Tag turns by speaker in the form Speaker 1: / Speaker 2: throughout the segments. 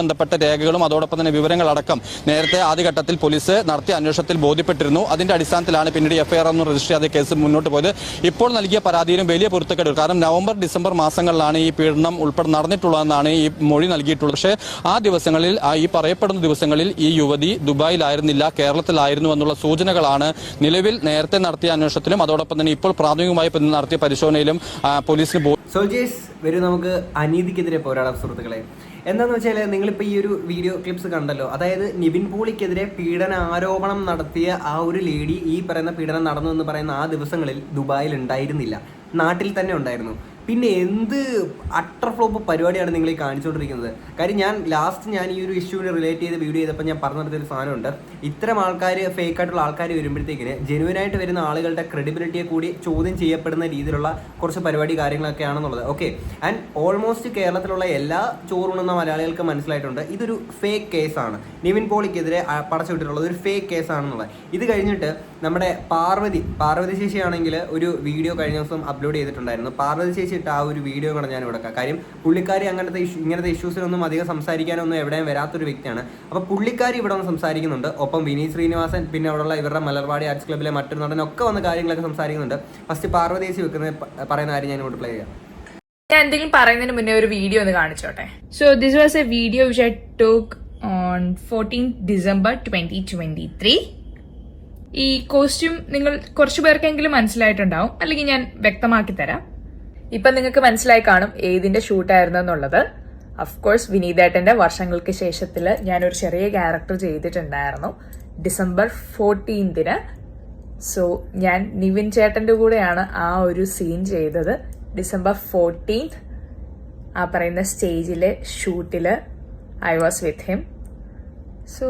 Speaker 1: ബന്ധപ്പെട്ട രേഖകളും അതോടൊപ്പം തന്നെ വിവരങ്ങളടക്കം നേരത്തെ ആദ്യഘട്ടത്തിൽ പോലീസ് നടത്തിയ അന്വേഷണത്തിൽ ബോധ്യപ്പെട്ടിരുന്നു. അതിന്റെ അടിസ്ഥാനത്തിലാണ് പിന്നീട് എഫ്ഐആർ ഒന്നും രജിസ്റ്റർ ചെയ്ത കേസ് മുന്നോട്ട് പോയത്. ഇപ്പോൾ നൽകിയ പരാതിയിലും വലിയ പൊരുത്തക്കേട് കാരണം നവംബർ ഡിസംബർ മാസങ്ങളിലാണ് ഈ പീഡനം ഉൾപ്പെടെ നടന്നിട്ടുള്ളതെന്നാണ് ഈ മൊഴി നൽകിയിട്ടുള്ളത്. പക്ഷേ ആ ദിവസങ്ങളിൽ ഈ പറയപ്പെടുന്ന ദിവസങ്ങളിൽ ഈ യുവതി ദുബായിലായിരുന്നില്ല കേരളത്തിലായിരുന്നു എന്നുള്ള സൂചനകളാണ് നിലവിൽ നേരത്തെ നടത്തിയ അന്വേഷണത്തിലും അതോടൊപ്പം തന്നെ ഇപ്പോൾ പ്രാഥമികമായി നടത്തിയ പരിശോധനയിലും പോലീസിന്
Speaker 2: സോൾജേഴ്സ് വരും നമുക്ക് അനീതിക്കെതിരെ പോരാടാം സുഹൃത്തുക്കളെ. എന്താന്ന് വെച്ചാൽ നിങ്ങളിപ്പോൾ ഈ ഒരു വീഡിയോ ക്ലിപ്സ് കണ്ടല്ലോ. അതായത് നിവിൻ പോളിക്കെതിരെ പീഡന ആരോപണം നടത്തിയ ആ ഒരു ലേഡി ഈ പറയുന്ന പീഡനം നടന്നു എന്ന് പറയുന്ന ആ ദിവസങ്ങളിൽ ദുബായിൽ ഉണ്ടായിരുന്നില്ല. നാട്ടിൽ തന്നെ ഉണ്ടായിരുന്നു. പിന്നെ എന്ത് അട്ടർ ഫ്ലോപ്പ് പരിപാടിയാണ് നിങ്ങൾ ഈ കാണിച്ചുകൊണ്ടിരിക്കുന്നത് കാര്യം ഞാൻ ലാസ്റ്റ് ഞാൻ ഈ ഒരു ഇഷ്യൂവിനെ റിലേറ്റ് ചെയ്ത് വീഡിയോ ചെയ്തപ്പോൾ ഞാൻ പറഞ്ഞു നടത്തിയ ഒരു സാധനമുണ്ട്. ഇത്തരം ആൾക്കാർ ഫേക്ക് ആയിട്ടുള്ള ആൾക്കാർ വരുമ്പോഴത്തേക്കിന് ജെനുവിനായിട്ട് വരുന്ന ആളുകളുടെ ക്രെഡിബിലിറ്റിയെ കൂടി ചോദ്യം ചെയ്യപ്പെടുന്ന രീതിയിലുള്ള കുറച്ച് പരിപാടി കാര്യങ്ങളൊക്കെ ആണെന്നുള്ളത്. ഓക്കെ ആൻഡ് ഓൾമോസ്റ്റ് കേരളത്തിലുള്ള എല്ലാ ചോറുണ്ണുന്ന മലയാളികൾക്ക് മനസ്സിലായിട്ടുണ്ട്. ഇതൊരു ഫേക്ക് കേസാണ് നിവിൻ പോളിക്കെതിരെ പടച്ചുവിട്ടിട്ടുള്ളത് ഒരു ഫേക്ക് കേസാണെന്നുള്ളത് ഇത് കഴിഞ്ഞിട്ട് നമ്മുടെ പാർവതി പാർവതി ശേഷിയാണെങ്കിൽ ഒരു വീഡിയോ കഴിഞ്ഞ ദിവസം അപ്ലോഡ് ചെയ്തിട്ടുണ്ടായിരുന്നു. പാർവതി ചേച്ചി ഇട്ട ആ ഒരു വീഡിയോ കൂടെ ഞാൻ കൊടുക്കാം കാര്യം പുള്ളിക്കാരി അങ്ങനത്തെ ഇഷ്യൂ ഇങ്ങനത്തെ ഇഷ്യൂസിനൊന്നും അധികം സംസാരിക്കാനൊന്നും എവിടെയും വരാത്തൊരു വ്യക്തിയാണ്. അപ്പോൾ പുള്ളിക്കാരി ഇവിടെ വന്ന് സംസാരിക്കുന്നുണ്ട്. ഒപ്പം വിനീത് ശ്രീനിവാസൻ പിന്നെ അവിടെയുള്ള ഇവരുടെ മലർവാടി ആർട്സ് ക്ലബ്ബിലെ മറ്റൊരു നടനൊക്കെ വന്ന് കാര്യങ്ങളൊക്കെ സംസാരിക്കുന്നുണ്ട്. ഫസ്റ്റ് പാർവതേശി വെക്കുന്ന പറയുന്ന കാര്യം ഞാൻ ഇവിടെ പ്ലേ ചെയ്യാം.
Speaker 3: ഞാൻ എന്തെങ്കിലും പറയുന്നതിന് മുന്നേ ഒരു വീഡിയോ ഒന്ന് കാണിച്ചോട്ടെ? So this was a video which I talk on fourteen December twenty twenty three ഈ കോസ്റ്റ്യൂം നിങ്ങൾ കുറച്ചു പേർക്കെങ്കിലും മനസ്സിലായിട്ടുണ്ടാവും. അല്ലെങ്കിൽ ഞാൻ വ്യക്തമാക്കി തരാം. ഇപ്പൊ നിങ്ങൾക്ക് മനസ്സിലായി കാണും ഏതിന്റെ ഷൂട്ടായിരുന്നു എന്നുള്ളത്. അഫ്കോഴ്സ് വിനീതേട്ടന്റെ വർഷങ്ങൾക്ക് ശേഷത്തിൽ ഞാനൊരു ചെറിയ ക്യാരക്ടർ ചെയ്തിട്ടുണ്ടായിരുന്നു. ഡിസംബർ ഫോർട്ടീൻതിന് സോ ഞാൻ നിവിൻ ചേട്ടന്റെ കൂടെയാണ് ആ ഒരു സീൻ ചെയ്തത്. ഡിസംബർ ഫോർട്ടീൻത് ആ പറയുന്ന സ്റ്റേജിലെ ഷൂട്ടിൽ I was with him so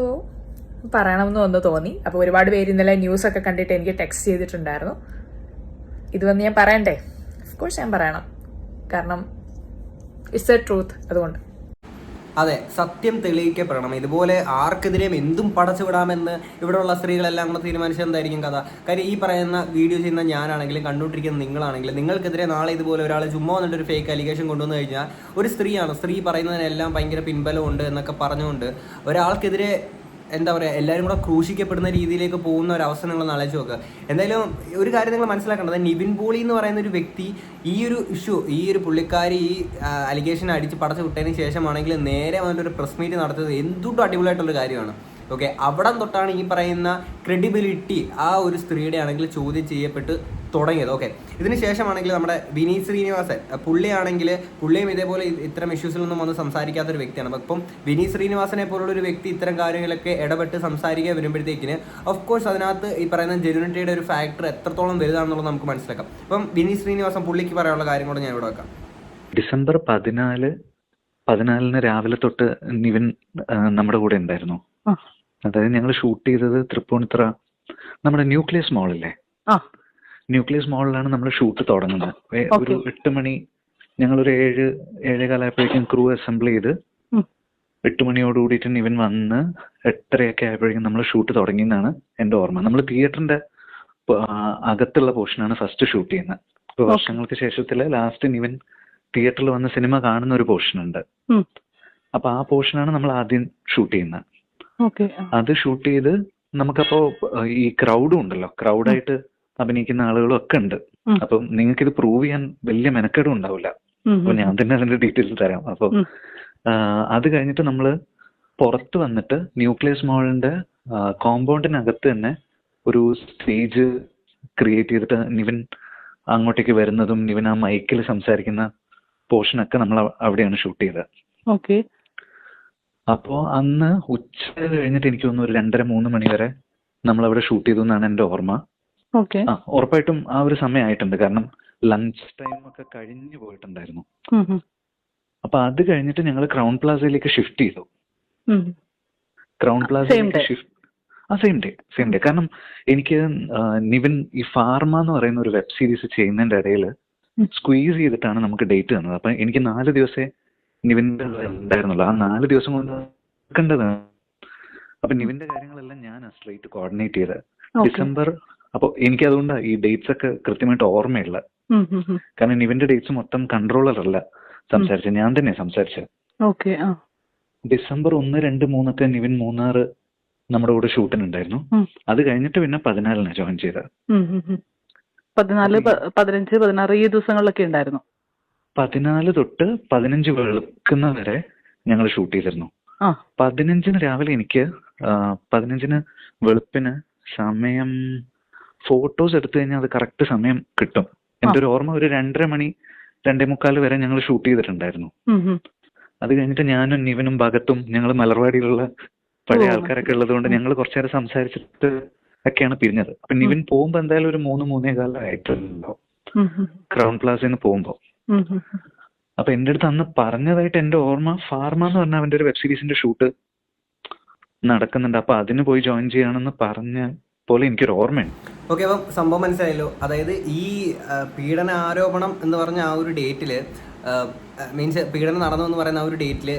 Speaker 3: പറയണമെന്ന് ഒന്ന് തോന്നി. അപ്പോൾ ഒരുപാട് പേര് ഇന്നലെ ന്യൂസൊക്കെ കണ്ടിട്ട് എനിക്ക് ടെക്സ്റ്റ് ചെയ്തിട്ടുണ്ടായിരുന്നു. ഇത് വന്ന് ഞാൻ പറയണ്ടേ? കോഴ്സ് ഞാൻ പറയണം. കാരണം ഇറ്റ്സ് എ ട്രൂത്ത് അതുകൊണ്ട്.
Speaker 2: അതെ സത്യം തെളിയിക്കപ്പെടണം. ഇതുപോലെ ആർക്കെതിരെയും എന്തും പടച്ചു വിടാമെന്ന് ഇവിടെയുള്ള സ്ത്രീകളെല്ലാം കൂടെ തീരുമാനിച്ചത് എന്തായിരിക്കും കഥ? കാര്യം ഈ പറയുന്ന വീഡിയോ ചെയ്യുന്ന ഞാനാണെങ്കിലും കണ്ടുകൊണ്ടിരിക്കുന്ന നിങ്ങളാണെങ്കിലും നിങ്ങൾക്കെതിരെ നാളെ ഇതുപോലെ ഒരാൾ ചുമ്മാ വന്നിട്ട് ഒരു ഫേക്ക് അലിഗേഷൻ കൊണ്ടുവന്നു കഴിഞ്ഞാൽ ഒരു സ്ത്രീയാണ്. സ്ത്രീ പറയുന്നതിനെല്ലാം ഭയങ്കര പിൻബലമുണ്ട് എന്നൊക്കെ പറഞ്ഞുകൊണ്ട് ഒരാൾക്കെതിരെ എന്താ പറയുക എല്ലാവരും കൂടെ ക്രൂശിക്കപ്പെടുന്ന രീതിയിലേക്ക് പോകുന്ന ഒരു അവസ്ഥ നിങ്ങൾ ആലോചിച്ച് നോക്കുക എന്തായാലും ഒരു കാര്യം നിങ്ങൾ മനസ്സിലാക്കേണ്ടത് നിവിൻ പോളി എന്ന് പറയുന്ന ഒരു വ്യക്തി ഈ ഒരു ഇഷ്യൂ ഈ ഒരു പുള്ളിക്കാരി ഈ അലിഗേഷൻ അടിച്ച് പടച്ചു വിട്ടതിന് ശേഷമാണെങ്കിൽ നേരെ വന്നിട്ട് ഒരു പ്രസ് മീറ്റ് നടത്തുന്നത് എന്തുകൊണ്ടും അടിപൊളിയായിട്ടുള്ള കാര്യമാണ്. ഓക്കെ അവിടം തൊട്ടാണ് ഈ പറയുന്ന ക്രെഡിബിലിറ്റി ആ ഒരു സ്ത്രീയുടെ ആണെങ്കിൽ ചോദ്യം ചെയ്യപ്പെട്ട് തുടങ്ങിയത്. ഓക്കെ ഇതിന് ശേഷമാണെങ്കിൽ നമ്മുടെ വിനീത് ശ്രീനിവാസൻ പുള്ളിയാണെങ്കിൽ പുള്ളിയും ഇതേപോലെ ഇത്തരം ഇഷ്യൂസിലൊന്നും വന്ന് സംസാരിക്കാത്ത ഒരു വ്യക്തിയാണ്. അപ്പം ഇപ്പം വിനീത് ശ്രീനിവാസനെ പോലുള്ള ഒരു വ്യക്തി ഇത്തരം കാര്യങ്ങളൊക്കെ ഇടപെട്ട് സംസാരിക്കാൻ വരുമ്പോഴത്തേക്കിന് ഓഫ് കോഴ്സ് അതിനകത്ത് ഈ പറയുന്ന ജെനുനിറ്റിയുടെ ഒരു ഫാക്ടർ എത്രത്തോളം വലുതാണെന്നുള്ളത് നമുക്ക് മനസ്സിലാക്കാം. അപ്പം വിനീത് ശ്രീനിവാസൻ പുള്ളിക്ക് പറയാനുള്ള കാര്യം കൂടെ ഞാൻ ഇവിടെ വെക്കാം.
Speaker 4: ഡിസംബർ പതിനാല് പതിനാലിന് രാവിലെ തൊട്ട് നിവിൻ നമ്മുടെ കൂടെ ഉണ്ടായിരുന്നു. അതായത് ഞങ്ങൾ ഷൂട്ട് ചെയ്തത് തൃപ്പൂണിത്തറ നമ്മുടെ ന്യൂക്ലിയസ് മോളല്ലേ?
Speaker 5: ആ.
Speaker 4: ന്യൂക്ലിയസ് മോളിലാണ് നമ്മൾ ഷൂട്ട് തുടങ്ങുന്നത് ഒരു. എട്ട് മണി ഞങ്ങൾ ഒരു ഏഴ് ഏഴേകാലായപ്പോഴേക്കും ക്രൂ അസംബിൾ ചെയ്ത്. എട്ട് മണിയോട് കൂടിയിട്ട് ഇവൻ വന്ന് എട്ടരയൊക്കെ ആയപ്പോഴേക്കും നമ്മൾ ഷൂട്ട് തുടങ്ങിയെന്നാണ് എന്റെ ഓർമ്മ നമ്മൾ തിയേറ്ററിന്റെ അകത്തുള്ള പോർഷനാണ് ഫസ്റ്റ് ഷൂട്ട് ചെയ്യുന്നത് ഇപ്പൊ. വർഷങ്ങൾക്ക് ശേഷത്തിൽ ലാസ്റ്റ് ഇവൻ തിയേറ്ററിൽ വന്ന് സിനിമ കാണുന്ന ഒരു പോർഷൻ ഉണ്ട്. അപ്പൊ ആ പോർഷനാണ് നമ്മൾ ആദ്യം ഷൂട്ട് ചെയ്യുന്നത്
Speaker 5: ഓക്കെ
Speaker 4: അത് ഷൂട്ട് ചെയ്ത് നമുക്കപ്പോ ഈ ക്രൗഡും ഉണ്ടല്ലോ ക്രൗഡായിട്ട് അഭിനയിക്കുന്ന ആളുകളും ഒക്കെ ഉണ്ട്. അപ്പം നിങ്ങൾക്ക് ഇത് പ്രൂവ് ചെയ്യാൻ വലിയ മെനക്കേടും ഉണ്ടാവില്ല. അപ്പൊ ഞാൻ തന്നെ അതിന്റെ ഡീറ്റെയിൽസ് തരാം. അപ്പൊ അത് കഴിഞ്ഞിട്ട് നമ്മൾ പുറത്ത് വന്നിട്ട് ന്യൂക്ലിയസ് മോളിന്റെ കോമ്പൗണ്ടിനകത്ത് തന്നെ ഒരു സ്റ്റേജ് ക്രിയേറ്റ് ചെയ്തിട്ട് നിവിൻ അങ്ങോട്ടേക്ക് വരുന്നതും നിവിൻ ആ മൈക്കിൽ സംസാരിക്കുന്ന പോർഷനൊക്കെ നമ്മൾ അവിടെയാണ് ഷൂട്ട് ചെയ്തത്.
Speaker 5: ഓക്കെ.
Speaker 4: അപ്പോ അന്ന് ഉച്ച കഴിഞ്ഞിട്ട് എനിക്ക് തോന്നുന്നു ഒരു രണ്ടര മൂന്ന് മണി വരെ നമ്മൾ അവിടെ ഷൂട്ട് ചെയ്തു എന്നാണ് എന്റെ ഓർമ്മ. ആ ഉറപ്പായിട്ടും ആ ഒരു സമയമായിട്ടുണ്ട്. കാരണം ലഞ്ച് ടൈം ഒക്കെ കഴിഞ്ഞു പോയിട്ടുണ്ടായിരുന്നു. അപ്പൊ അത് കഴിഞ്ഞിട്ട് ഞങ്ങൾ ക്രൗൺ പ്ലാസയിലേക്ക് ഷിഫ്റ്റ് ചെയ്തു. ക്രൗൺ. പ്ലാസയിലേക്ക് ഷിഫ്റ്റ് ആ സെയിം ഡേ സെയിം ഡേ കാരണം എനിക്ക് നിവിൻ ഈ ഫാർമ എന്ന് പറയുന്ന ഒരു വെബ് സീരീസ് ചെയ്യുന്നതിന്റെ ഇടയിൽ. സ്ക്വീസ് ചെയ്തിട്ടാണ് നമുക്ക് ഡേറ്റ് തന്നത്. അപ്പൊ എനിക്ക് നാല് ദിവസേ നിവിന്റെ ഉണ്ടായിരുന്നുള്ളൂ. ആ നാല് ദിവസം കൊണ്ട് കണ്ടതാണ് അപ്പൊ നിവിന്റെ കാര്യങ്ങളെല്ലാം ഞാൻ സ്ട്രേറ്റ് കോർഡിനേറ്റ് ചെയ്ത് ഡിസംബർ അപ്പൊ എനിക്ക് അതുകൊണ്ട് ഈ ഡേറ്റ്സ് ഒക്കെ കൃത്യമായിട്ട് ഓർമ്മയില്ല. കാരണം ഇവന്റെ ഡേറ്റ്സ് മൊത്തം കൺട്രോളർ അല്ല സംസാരിച്ചത്. ഞാൻ തന്നെ സംസാരിച്ചത്.
Speaker 5: ഓക്കെ
Speaker 4: ഡിസംബർ ഒന്ന് രണ്ട് മൂന്നൊക്കെ നിവിൻ മൂന്നാറ് നമ്മുടെ കൂടെ ഷൂട്ടിനുണ്ടായിരുന്നു.
Speaker 5: ഉണ്ടായിരുന്നു
Speaker 4: അത് കഴിഞ്ഞിട്ട് പിന്നെ പതിനാലിനാണ് ജോയിൻ ചെയ്തത്.
Speaker 5: പതിനാല് പതിനഞ്ച് പതിനാറ് ഈ ദിവസങ്ങളിലൊക്കെ ഉണ്ടായിരുന്നു.
Speaker 4: പതിനാല് തൊട്ട് പതിനഞ്ച് വെളുക്കുന്ന വരെ ഞങ്ങൾ ഷൂട്ട് ചെയ്തിരുന്നു. പതിനഞ്ചിന് രാവിലെ എനിക്ക് പതിനഞ്ചിന് വെളുപ്പിന് സമയം ഫോട്ടോസ് എടുത്തു കഴിഞ്ഞാൽ അത് കറക്റ്റ് സമയം കിട്ടും. എന്റെ ഒരു ഓർമ്മ ഒരു രണ്ടര മണി രണ്ടേ മുക്കാൽ വരെ ഞങ്ങൾ ഷൂട്ട് ചെയ്തിട്ടുണ്ടായിരുന്നു. അത് കഴിഞ്ഞിട്ട് ഞാനും നിവനും ഭാഗത്തും ഞങ്ങൾ മലർവാടിയിലുള്ള പഴയ ആൾക്കാരൊക്കെ ഉള്ളതുകൊണ്ട് ഞങ്ങൾ കുറച്ചു നേരം സംസാരിച്ചിട്ട് ഒക്കെയാണ് പിരിഞ്ഞത്. അപ്പൊ നിവിൻ പോകുമ്പോ എന്തായാലും ഒരു മൂന്ന് മൂന്നേ
Speaker 5: കാലമായിട്ടുണ്ടോ.
Speaker 4: ക്രൗൺ പ്ലാസിൽ നിന്ന് പോകുമ്പോ. അപ്പൊ എന്റെ അടുത്ത് അന്ന് പറഞ്ഞതായിട്ട് എന്റെ ഓർമ്മ ഫാർമ എന്ന് പറഞ്ഞ അവന്റെ ഒരു വെബ് സീരീസിന്റെ ഷൂട്ട് നടക്കുന്നുണ്ട്. അപ്പൊ അതിന് പോയി ജോയിൻ ചെയ്യണമെന്ന് പറഞ്ഞ പോലെ എനിക്കൊരു ഓർമ്മയുണ്ട്.
Speaker 2: ഓക്കെ അപ്പം സംഭവം മനസ്സിലായല്ലോ. അതായത് ഈ പീഡന ആരോപണം എന്ന് പറഞ്ഞ ആ ഒരു ഡേറ്റിൽ മീൻസ് പീഡനം നടന്നു എന്ന് പറയുന്ന ആ ഒരു ഡേറ്റിൽ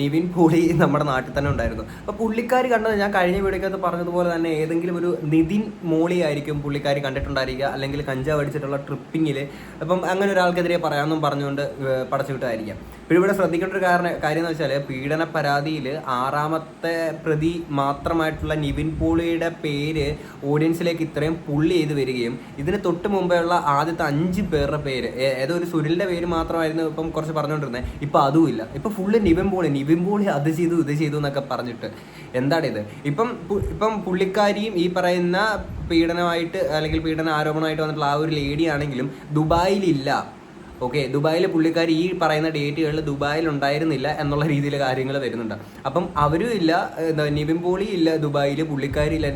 Speaker 2: നിവിൻ പോളി നമ്മുടെ നാട്ടിൽ തന്നെ ഉണ്ടായിരുന്നു. അപ്പോൾ പുള്ളിക്കാർ കണ്ടത് ഞാൻ കഴിഞ്ഞ വീഡിയോക്കകത്ത് പറഞ്ഞതുപോലെ തന്നെ ഏതെങ്കിലും ഒരു നിതിൻ മോളി ആയിരിക്കും പുള്ളിക്കാർ കണ്ടിട്ടുണ്ടായിരിക്കുക. അല്ലെങ്കിൽ കഞ്ചാവ് അടിച്ചിട്ടുള്ള ട്രിപ്പിങ്ങിൽ അപ്പം അങ്ങനെ ഒരാൾക്കെതിരെ പറയാമെന്നും പറഞ്ഞുകൊണ്ട് പടച്ചു വിട്ടായിരിക്കാം ഇപ്പോൾ ഇവിടെ ശ്രദ്ധിക്കേണ്ട ഒരു കാരണം കാര്യം എന്ന് വെച്ചാൽ പീഡന പരാതിയിൽ ആറാമത്തെ പ്രതി മാത്രമായിട്ടുള്ള നിവിൻ പോളിയുടെ പേര് ഓഡിയൻസിലേക്ക് ഇത്രയും പുള്ളി ചെയ്ത് വരികയും ഇതിന് തൊട്ട് മുമ്പേ ഉള്ള ആദ്യത്തെ അഞ്ച് പേരുടെ പേര് ഏതോ ഒരു സുനിലിന്റെ പേര് മാത്രമായിരുന്നു ഇപ്പം കുറച്ച് പറഞ്ഞുകൊണ്ടിരുന്നത് ഇപ്പം ഇല്ല. ഇപ്പം ഫുള്ള് നിവിമ്പോളി നിവിമ്പോളി അത് ചെയ്തു ഇത് ചെയ്തു എന്നൊക്കെ പറഞ്ഞിട്ട്. എന്താണിത്? ഇപ്പം ഇപ്പം പുള്ളിക്കാരിയും ഈ പറയുന്ന പീഡനമായിട്ട് അല്ലെങ്കിൽ പീഡന ആരോപണമായിട്ട് വന്നിട്ടുള്ള ആ ഒരു ലേഡി ആണെങ്കിലും ദുബായിലില്ല. ഓക്കെ ദുബായിൽ പുള്ളിക്കാർ ഈ പറയുന്ന ഡേറ്റുകളിൽ ദുബായിൽ ഉണ്ടായിരുന്നില്ല എന്നുള്ള രീതിയിൽ കാര്യങ്ങൾ വരുന്നുണ്ട്. അപ്പം അവരും ഇല്ല എന്താ നിവിൻ പോളി ഇല്ല ദുബായിൽ പുള്ളിക്കാരില്ല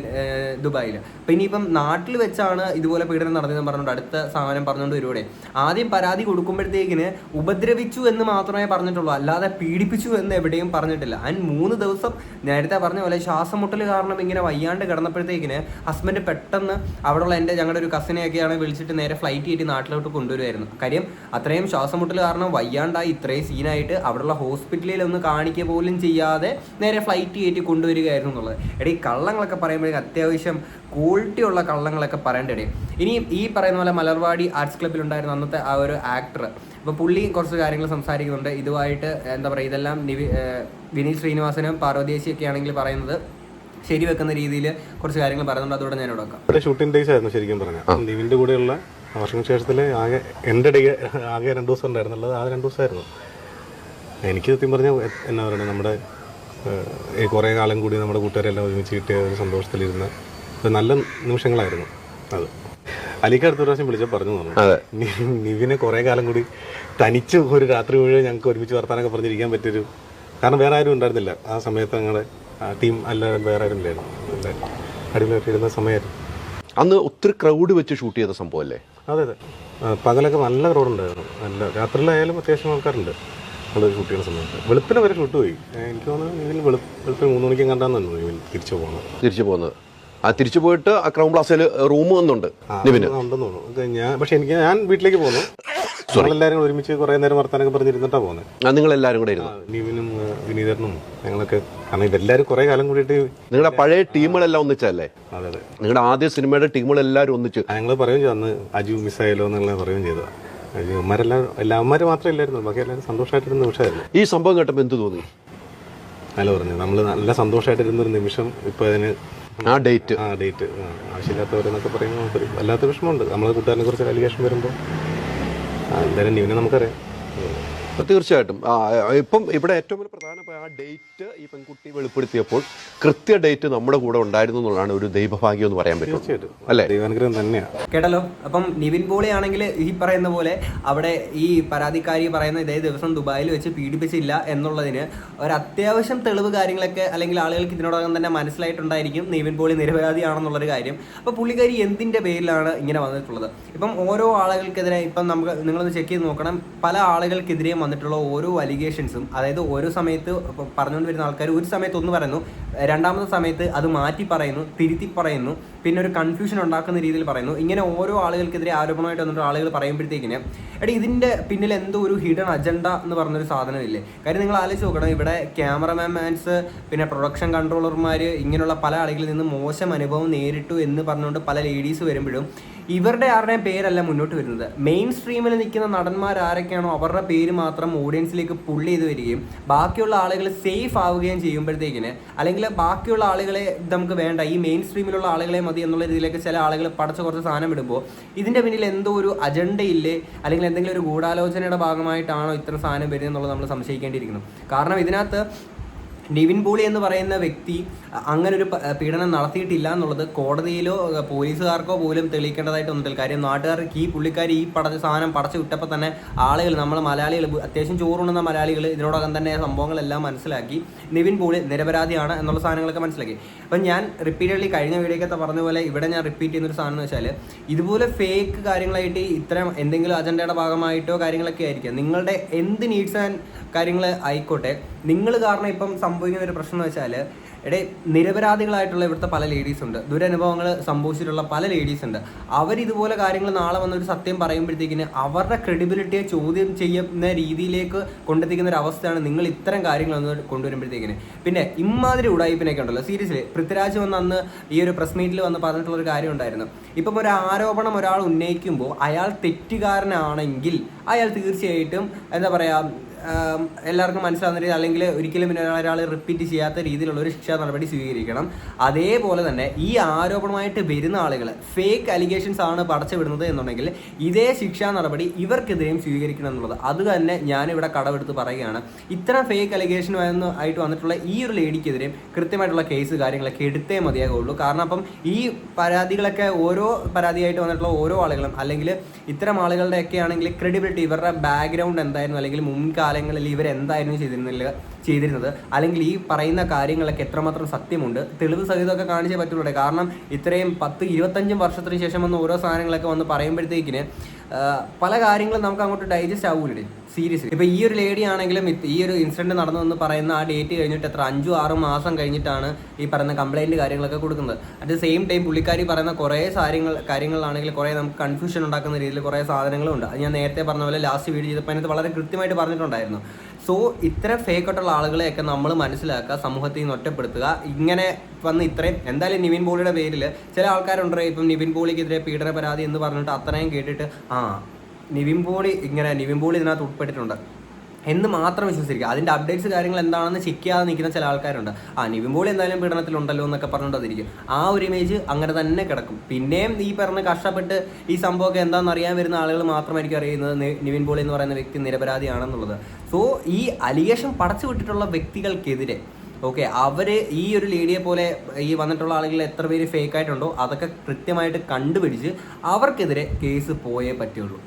Speaker 2: ദുബായിൽ അപ്പം ഇനിയിപ്പം നാട്ടിൽ വെച്ചാണ് ഇതുപോലെ പീഡനം നടന്നതെന്ന് പറഞ്ഞുകൊണ്ട് അടുത്ത സാധനം പറഞ്ഞുകൊണ്ട് വരുവിടെ? ആദ്യം പരാതി കൊടുക്കുമ്പോഴത്തേക്കിന് ഉപദ്രവിച്ചു എന്ന് മാത്രമേ പറഞ്ഞിട്ടുള്ളൂ. അല്ലാതെ പീഡിപ്പിച്ചു എന്ന് എവിടെയും പറഞ്ഞിട്ടില്ല. ആൻഡ് മൂന്ന് ദിവസം നേരത്തെ പറഞ്ഞ പോലെ ശ്വാസം മുട്ടൽ കാരണം ഇങ്ങനെ വയ്യാണ്ട് കിടന്നപ്പോഴത്തേക്കിന് ഹസ്ബൻഡ് പെട്ടെന്ന് അവിടെയുള്ള എന്റെ ഞങ്ങളുടെ ഒരു കസിനെയൊക്കെയാണ് വിളിച്ചിട്ട് നേരെ ഫ്ലൈറ്റ് കയറ്റി നാട്ടിലോട്ട് കൊണ്ടുവരുമായിരുന്നു കാര്യം അത്രയും ശ്വാസം മുട്ടൽ കാരണം വയ്യാണ്ടായി ഇത്രയും സീനായിട്ട് അവിടെയുള്ള ഹോസ്പിറ്റലിൽ ഒന്ന് കാണിക്കുക പോലും ചെയ്യാതെ നേരെ ഫ്ലൈറ്റ് കയറ്റി കൊണ്ടുവരികയായിരുന്നു എന്നുള്ളത്. എടീ ഈ കള്ളങ്ങളൊക്കെ പറയുമ്പോഴേക്കും അത്യാവശ്യം ക്വാളിറ്റി ഉള്ള കള്ളങ്ങളൊക്കെ ഇടയും ഇനി ഈ പറയുന്ന പോലെ മലർവാടി ആർട്സ് ക്ലബ്ബിൽ ഉണ്ടായിരുന്ന അന്നത്തെ ആ ഒരു ആക്ടർ അപ്പോൾ പുള്ളി കുറച്ച് കാര്യങ്ങൾ സംസാരിക്കുന്നുണ്ട്. ഇതുമായിട്ട് എന്താ പറയുക ഇതെല്ലാം നിവി വിനീത് ശ്രീനിവാസനും പാർവതീശിയൊക്കെ ആണെങ്കിൽ പറയുന്നത് ശരി വെക്കുന്ന രീതിയിൽ കുറച്ച് കാര്യങ്ങൾ പറയുന്നുണ്ട്. അതോടെ ഞാൻ ഇവിടെ
Speaker 6: ഷൂട്ടിംഗ് ഡേയ്സ് ആയിരുന്നു ശരിക്കും പറഞ്ഞാൽ നിവിന്റെ കൂടെയുള്ള വർഷങ്ങൾക്ക് ശേഷത്തിൽ ആകെ എന്റെ ഡേ ആകെ രണ്ട് ദിവസം ഉണ്ടായിരുന്നുള്ളത് ആ രണ്ട് ദിവസമായിരുന്നു. എനിക്ക് സത്യം പറഞ്ഞാൽ എന്നാ പറയുക നമ്മുടെ കുറേ കാലം കൂടി നമ്മുടെ കൂട്ടുകാരെല്ലാം ഒരുമിച്ച് കിട്ടിയ ഒരു സന്തോഷത്തിലിരുന്ന ഒരു നല്ല നിമിഷങ്ങളായിരുന്നു അത്. അലിക്ക് അടുത്ത പ്രാവശ്യം വിളിച്ചാൽ പറഞ്ഞു തന്നു. നിവിനെ കുറേ കാലം കൂടി തനിച്ച് ഒരു രാത്രി മുഴുവൻ ഞങ്ങൾക്ക് ഒരുമിച്ച് വർത്താനൊക്കെ പറഞ്ഞിരിക്കാൻ പറ്റിയൊരു കാരണം വേറെ ആരും ഉണ്ടായിരുന്നില്ല. ആ സമയത്ത് ഞങ്ങളുടെ ടീം അല്ലാതെ വേറെ ആരും ഇല്ലായിരുന്നു. അടിമ അടിപൊളിയായിട്ട് ഇരുന്ന സമയമായിരുന്നു.
Speaker 7: അന്ന് ഒത്തിരി ക്രൗഡ് വെച്ച് ഷൂട്ട് ചെയ്ത സംഭവമല്ലേ
Speaker 6: അതെ അതെ. പകലൊക്കെ നല്ല റോഡ് ഉണ്ടായിരുന്നു. നല്ല രാത്രിയിലായാലും അത്യാവശ്യം ആൾക്കാരുണ്ട്. നമ്മൾ ഷൂട്ട് ചെയ്യുന്ന സമയത്ത്. വെളുപ്പിന് വരെ ഷൂട്ട് പോയി. എനിക്ക് തോന്നുന്നു ഇതിൽ വെളുപ്പ് വെളുപ്പിന് മൂന്ന് മണിക്കും കണ്ടാന്ന് തോന്നുന്നു തിരിച്ചു പോകുന്നത്
Speaker 7: തിരിച്ചു പോകുന്നത്. തിരിച്ചു പോയിട്ട് ആ ക്രൗൺ പ്ലാസയിൽ റൂം വന്നുണ്ട് നിവിന്.
Speaker 6: ഞാൻ പക്ഷെ എനിക്ക് ഞാൻ വീട്ടിലേക്ക് പോകുന്നു കൂടെ ഒരുമിച്ച് കുറേ നേരം വർത്താനൊക്കെ പറഞ്ഞിരുന്നിട്ടാ പോകുന്നത്
Speaker 7: നിങ്ങൾ എല്ലാവരും കൂടെ ഇരുന്നു.
Speaker 6: നിവിനും വിനീതനും ഞങ്ങളൊക്കെ. കാരണം ഇതെല്ലാരും കുറേ കാലം കൂടിയിട്ട്
Speaker 7: നിങ്ങളുടെ പഴയ ടീമുകളെല്ലാം ഒന്നിച്ചല്ലേ?
Speaker 6: അതെ അതെ.
Speaker 7: നിങ്ങളുടെ ആദ്യ സിനിമയുടെ ടീമുകളെല്ലാരും ഒന്നിച്ച്.
Speaker 6: ഞങ്ങൾ പറയുകയും ചെയ്തു അന്ന് അജു മിസ്സായാലോ എന്നുള്ള പറയുകയും ചെയ്തു. അജു അമ്മരെല്ലാം എല്ലാ അമ്മമാർ മാത്രമേ ഇല്ലായിരുന്നു. ബാക്കി എല്ലാവരും സന്തോഷമായിട്ടിരുന്ന നിമിഷമായിരുന്നു.
Speaker 7: ഈ സംഭവം കേട്ടപ്പോൾ എന്ത് തോന്നി?
Speaker 6: നല്ല പറഞ്ഞു. നമ്മൾ നല്ല സന്തോഷമായിട്ടിരുന്ന ഒരു നിമിഷം ഇപ്പോൾ അതിന്
Speaker 7: ആ ഡേറ്റ്
Speaker 6: ആ ഡേറ്റ് ആവശ്യമില്ലാത്തവരെന്നൊക്കെ പറയുമ്പോൾ നമുക്കൊരു വല്ലാത്ത വിഷമമുണ്ട്. നമ്മളെ കൂട്ടുകാരനെ കുറിച്ച് അലിഗേഷൻ വരുമ്പോൾ എന്തായാലും ന്യൂനെ നമുക്കറിയാം.
Speaker 7: തീർച്ചയായിട്ടും. ഇപ്പം ഇവിടെ ഏറ്റവും വലിയ പ്രധാനപ്പെട്ട ആ ഡേറ്റ് ഈ പെൺകുട്ടി വെളിപ്പെടുത്തിയപ്പോൾ കൃത്യ ഡേറ്റ് നമ്മുടെ കൂടെ ഉണ്ടായിരുന്നു എന്നുള്ളതാണ് ഒരു ദൈവഭാഗ്യം എന്ന് പറയാൻ പറ്റും
Speaker 6: തീർച്ചയായിട്ടും.
Speaker 7: അല്ലേ?
Speaker 6: ദൈവാനുഗ്രഹം തന്നെയാണ്
Speaker 2: കേട്ടല്ലോ? അപ്പം നിവിൻ പോളി ആണെങ്കിൽ ഈ പറയുന്ന പോലെ അവിടെ ഈ പരാതിക്കാരി പറയുന്ന ഇതേ ദിവസം ദുബായിൽ വെച്ച് പീഡിപ്പിച്ചില്ല എന്നുള്ളതിന് ഒരു അത്യാവശ്യം തെളിവ് കാര്യങ്ങളൊക്കെ അല്ലെങ്കിൽ ആളുകൾക്ക് ഇതിനോടകം തന്നെ മനസ്സിലായിട്ടുണ്ടായിരിക്കും നിവിൻ പോളി നിരപരാധിയാണെന്നുള്ളൊരു കാര്യം. അപ്പോൾ പുള്ളിക്കാരി എന്തിന്റെ പേരിലാണ് ഇങ്ങനെ വന്നിട്ടുള്ളത്? ഇപ്പം ഓരോ ആളുകൾക്കെതിരെ ഇപ്പം നമുക്ക് നിങ്ങളൊന്ന് ചെക്ക് ചെയ്ത് നോക്കണം. പല ആളുകൾക്കെതിരെയും വന്നിട്ടുള്ള ഓരോ അലിഗേഷൻസും അതായത് ഓരോ സമയത്ത് പറഞ്ഞുകൊണ്ട് വരുന്ന ആൾക്കാർ ഒരു സമയത്ത് ഒന്ന് പറയുന്നു രണ്ടാമത്തെ സമയത്ത് അത് മാറ്റി പറയുന്നു തിരുത്തി പറയുന്നു പിന്നെ ഒരു കൺഫ്യൂഷൻ ഉണ്ടാക്കുന്ന രീതിയിൽ പറയുന്നു. ഇങ്ങനെ ഓരോ ആളുകൾക്കെതിരെ ആരോപണമായിട്ട് വന്നിട്ട് ആളുകൾ പറയുമ്പോഴത്തേക്കിന് എടാ ഇതിന്റെ പിന്നിൽ എന്തോ ഒരു ഹിഡൻ അജണ്ട എന്ന് പറഞ്ഞൊരു സാധനമില്ലേ? കാര്യം നിങ്ങൾ ആലോചിച്ച് നോക്കണം ഇവിടെ ക്യാമറമാൻമാൻസ് പിന്നെ പ്രൊഡക്ഷൻ കൺട്രോളർമാർ ഇങ്ങനെയുള്ള പല ആളുകളിൽ നിന്ന് മോശം അനുഭവം നേരിട്ടു എന്ന് പറഞ്ഞുകൊണ്ട് പല ലേഡീസ് വരുമ്പോഴും ഇവരുടെ ആരുടെയും പേരല്ല മുന്നോട്ട് വരുന്നത്. മെയിൻ സ്ട്രീമിൽ നിൽക്കുന്ന നടന്മാർ ആരൊക്കെയാണോ അവരുടെ പേര് മാത്രം ഓഡിയൻസിലേക്ക് പുൾ ചെയ്ത് വരികയും ബാക്കിയുള്ള ആളുകൾ സേഫ് ആവുകയും ചെയ്യുമ്പോഴത്തേക്കിന് അല്ലെങ്കിൽ ബാക്കിയുള്ള ആളുകളെ നമുക്ക് വേണ്ട ഈ മെയിൻ സ്ട്രീമിലുള്ള ആളുകളെ മതി എന്നുള്ള രീതിയിലേക്ക് ചില ആളുകൾ പടച്ച കുറച്ച് സാധനം ഇടുമ്പോൾ ഇതിന്റെ പിന്നിൽ എന്തോ ഒരു അജണ്ടയില്ലേ അല്ലെങ്കിൽ എന്തെങ്കിലും ഒരു ഗൂഢാലോചനയുടെ ഭാഗമായിട്ടാണോ ഇത്ര സാധനം വരുന്നത് എന്നുള്ളത് നമ്മൾ സംശയിക്കേണ്ടിയിരിക്കുന്നു. കാരണം ഇതിനകത്ത് നിവിൻ പോളി എന്ന് പറയുന്ന വ്യക്തി അങ്ങനെ ഒരു പീഡനം നടത്തിയിട്ടില്ല എന്നുള്ളത് കോടതിയിലോ പോലീസുകാർക്കോ പോലും തെളിയിക്കേണ്ടതായിട്ട് കാര്യം നാട്ടുകാർക്ക് ഈ പുള്ളിക്കാരി ഈ പടച്ച സാധനം പടച്ചു വിട്ടപ്പോൾ തന്നെ ആളുകൾ നമ്മൾ മലയാളികൾ അത്യാവശ്യം ചോറുണ്ണുന്ന മലയാളികൾ ഇതിനോടകം തന്നെ സംഭവങ്ങളെല്ലാം മനസ്സിലാക്കി. നിവിൻ പോളി നിരപരാധിയാണ് എന്നുള്ള സാധനങ്ങളൊക്കെ മനസ്സിലാക്കി. അപ്പം ഞാൻ റിപ്പീറ്റഡ്ലി കഴിഞ്ഞ വീഡിയോക്കത്തെ പറഞ്ഞ പോലെ ഇവിടെ ഞാൻ റിപ്പീറ്റ് ചെയ്യുന്ന ഒരു സാധനം എന്ന് വെച്ചാൽ ഇതുപോലെ ഫേക്ക് കാര്യങ്ങളായിട്ട് ഇത്തരം എന്തെങ്കിലും അജണ്ടയുടെ ഭാഗമായിട്ടോ കാര്യങ്ങളൊക്കെ ആയിരിക്കാം. നിങ്ങളുടെ എന്ത് നീഡ്സ് ആൻഡ് കാര്യങ്ങൾ ആയിക്കോട്ടെ നിങ്ങൾ കാരണം ഇപ്പം സംഭവിക്കുന്ന ഒരു പ്രശ്നം എന്ന് വെച്ചാൽ എടേ നിരപരാധികളായിട്ടുള്ള ഇവിടുത്തെ പല ലേഡീസ് ഉണ്ട്. ദുരനുഭവങ്ങൾ സംഭവിച്ചിട്ടുള്ള പല ലേഡീസ് ഉണ്ട്. അവർ ഇതുപോലെ കാര്യങ്ങൾ നാളെ വന്നൊരു സത്യം പറയുമ്പോഴത്തേക്കിന് അവരുടെ ക്രെഡിബിലിറ്റിയെ ചോദ്യം ചെയ്യുന്ന രീതിയിലേക്ക് കൊണ്ടെത്തിക്കുന്ന ഒരു അവസ്ഥയാണ് നിങ്ങൾ ഇത്തരം കാര്യങ്ങൾ ഒന്ന് കൊണ്ടുവരുമ്പോഴത്തേക്കിന്. പിന്നെ ഇമാതിരി ഉടായ്പിനൊക്കെ ഉണ്ടല്ലോ. സീരിയസ്ലി പൃഥ്വിരാജ് വന്ന് അന്ന് ഈ ഒരു പ്രസ് മീറ്റിൽ വന്ന് പറഞ്ഞിട്ടുള്ള ഒരു കാര്യം ഉണ്ടായിരുന്നു. ഇപ്പം ഒരു ആരോപണം ഒരാൾ ഉന്നയിക്കുമ്പോൾ അയാൾ തെറ്റുകാരനാണെങ്കിൽ അയാൾ തീർച്ചയായിട്ടും എന്താ പറയുക എല്ലാവർക്കും മനസ്സിലാവുന്ന രീതി അല്ലെങ്കിൽ ഒരിക്കലും പിന്നെ ഒരാൾ റിപ്പീറ്റ് ചെയ്യാത്ത രീതിയിലുള്ള ഒരു ശിക്ഷാ നടപടി സ്വീകരിക്കണം. അതേപോലെ തന്നെ ഈ ആരോപണമായിട്ട് വരുന്ന ആളുകൾ ഫേക്ക് അലിഗേഷൻസ് ആണ് പടച്ചു വിടുന്നത് എന്നുണ്ടെങ്കിൽ ഇതേ ശിക്ഷാ നടപടി ഇവർക്കെതിരെയും സ്വീകരിക്കണം എന്നുള്ളത്. അത് തന്നെ ഞാനിവിടെ കടമെടുത്ത് പറയുകയാണ്. ഇത്തരം ഫേക്ക് അലിഗേഷൻ ആയിട്ട് വന്നിട്ടുള്ള ഈ ഒരു ലേഡിക്കെതിരെയും കൃത്യമായിട്ടുള്ള കേസ് കാര്യങ്ങളൊക്കെ എടുത്തേ മതിയാകുള്ളൂ. കാരണം അപ്പം ഈ പരാതികളൊക്കെ ഓരോ പരാതിയായിട്ട് വന്നിട്ടുള്ള ഓരോ ആളുകളും അല്ലെങ്കിൽ ഇത്തരം ആളുകളുടെയൊക്കെ ആണെങ്കിൽ ക്രെഡിബിലിറ്റി ഇവരുടെ ബാക്ക്ഗ്രൗണ്ട് എന്തായിരുന്നു? അല്ലെങ്കിൽ മുൻകാലങ്ങളിൽ ഇവർ എന്തായിരുന്നു ചെയ്തിരുന്നില്ല ചെയ്തിരുന്നത്? അല്ലെങ്കിൽ ഈ പറയുന്ന കാര്യങ്ങളൊക്കെ എത്രമാത്രം സത്യമുണ്ട്? തെളിവ് സഹിതമൊക്കെ കാണിച്ചേ പറ്റുള്ളൂ കാരണം ഇത്രയും പത്ത് ഇരുപത്തഞ്ചും വർഷത്തിന് ശേഷം വന്ന് ഓരോ സാധനങ്ങളൊക്കെ വന്ന് പറയുമ്പോഴത്തേക്കിന് പല കാര്യങ്ങളും നമുക്ക് അങ്ങോട്ട് ഡൈജസ്റ്റ് ആവൂലേ സീരിയസ് ഇപ്പൊ ഈ ഒരു ലേഡി ആണെങ്കിലും ഈ ഒരു ഇൻസിഡന്റ് നടന്നു എന്ന് പറയുന്ന ആ ഡേറ്റ് കഴിഞ്ഞിട്ട് എത്ര അഞ്ചു ആറ് മാസം കഴിഞ്ഞിട്ടാണ് ഈ പറയുന്ന കംപ്ലൈന്റ് കാര്യങ്ങളൊക്കെ കൊടുക്കുന്നത്. അറ്റ് ദ സെയിം ടൈം പുള്ളിക്കാരി പറയുന്ന കുറേ കാര്യങ്ങൾ കാര്യങ്ങളാണെങ്കിൽ കുറേ നമുക്ക് കൺഫ്യൂഷൻ ഉണ്ടാക്കുന്ന രീതിയിൽ കുറേ സാധനങ്ങളും ഉണ്ട്. അത് ഞാൻ നേരത്തെ പറഞ്ഞ പോലെ ലാസ്റ്റ് വീഡിയോ ചെയ്തപ്പോൾ അതിനകത്ത് വളരെ കൃത്യമായിട്ട് പറഞ്ഞിട്ടുണ്ടായിരുന്നു. സോ ഇത്ര ഫേക്ക് ആയിട്ടുള്ള ആളുകളെയൊക്കെ നമ്മൾ മനസ്സിലാക്കുക സമൂഹത്തിൽ നിന്ന് ഒറ്റപ്പെടുത്തുക. ഇങ്ങനെ വന്ന് ഇത്രയും എന്തായാലും നിവിൻ പോളിയുടെ പേരിൽ ചില ആൾക്കാരുണ്ട് ഇപ്പം നിവിൻ പോളിക്കെതിരെ പീഡന പരാതി എന്ന് പറഞ്ഞിട്ട് അത്രയും കേട്ടിട്ട് ആ നിവിൻ പോളി ഇങ്ങനെ നിവിൻ പോളി ഇതിനകത്ത് ഉൾപ്പെട്ടിട്ടുണ്ട്. എന്ന് മാത്രം വിശ്വസിക്കുക. അതിന്റെ അപ്ഡേറ്റ്സ് കാര്യങ്ങൾ എന്താണെന്ന് ചെക്ക് ചെയ്യാതെ നിൽക്കുന്ന ചില ആൾക്കാരുണ്ട്. ആ നിവിൻ പോളി എന്തായാലും പീഡനത്തിലുണ്ടല്ലോ എന്നൊക്കെ പറഞ്ഞുകൊണ്ടതിരിക്കും ആ ഒരു ഇമേജ് അങ്ങനെ തന്നെ കിടക്കും. പിന്നെയും ഈ പറഞ്ഞ കഷ്ടപ്പെട്ട് ഈ സംഭവമൊക്കെ എന്താണെന്ന് അറിയാൻ വരുന്ന ആളുകൾ മാത്രമായിരിക്കും അറിയുന്നത് നിവിൻ പോളി എന്ന് പറയുന്ന വ്യക്തി നിരപരാധിയാണെന്നുള്ളത്. സോ ഈ അലിഗേഷൻ പടച്ചു വിട്ടിട്ടുള്ള വ്യക്തികൾക്കെതിരെ ഓക്കെ അവർ ഈ ഒരു ലേഡിയെ പോലെ ഈ വന്നിട്ടുള്ള ആളുകൾ എത്ര പേര് ഫേക്ക് ആയിട്ടുണ്ടോ അതൊക്കെ കൃത്യമായിട്ട് കണ്ടുപിടിച്ച് അവർക്കെതിരെ കേസ് പോയേ പറ്റുള്ളൂ.